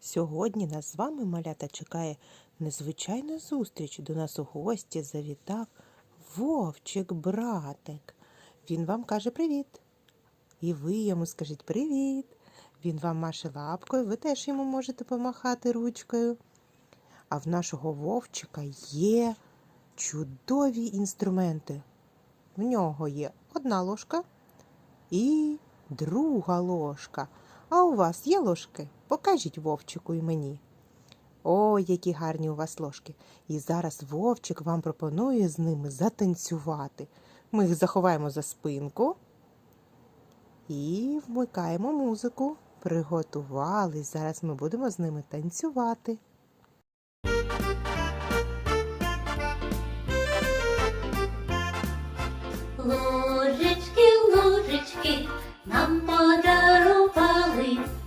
Сьогодні нас з вами малята чекає незвичайна зустріч. До нас у гості завітав вовчик братик. Він вам каже привіт. І ви йому скажіть привіт. Він вам маше лапкою, ви теж йому можете помахати ручкою. А в нашого вовчика є чудові інструменти. В нього є одна ложка і друга ложка. А у вас є ложки? Покажіть вовчику і мені. Ой, які гарні у вас ложки. І зараз вовчик вам пропонує з ними затанцювати. Ми їх заховаємо за спинку і вмикаємо музику. Приготувались. Зараз ми будемо з ними танцювати. Ложечки, ложечки нам подарували, з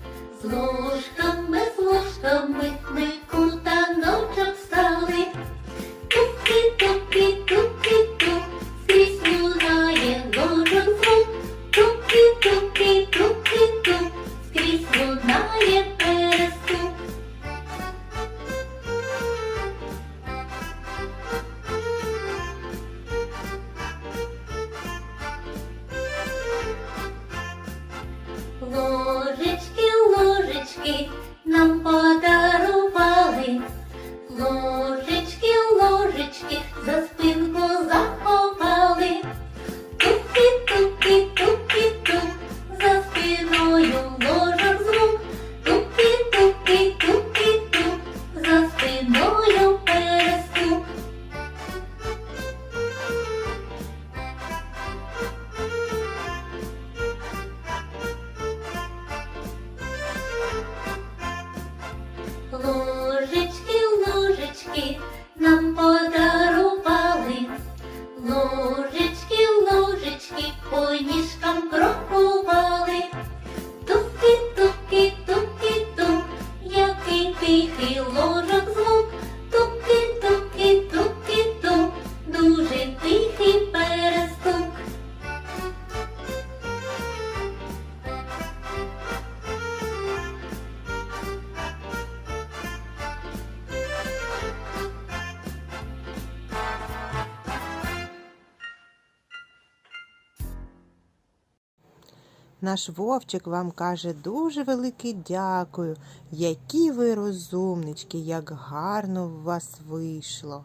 Наш вовчик вам каже дуже велике дякую, які ви розумнички, як гарно у вас вийшло.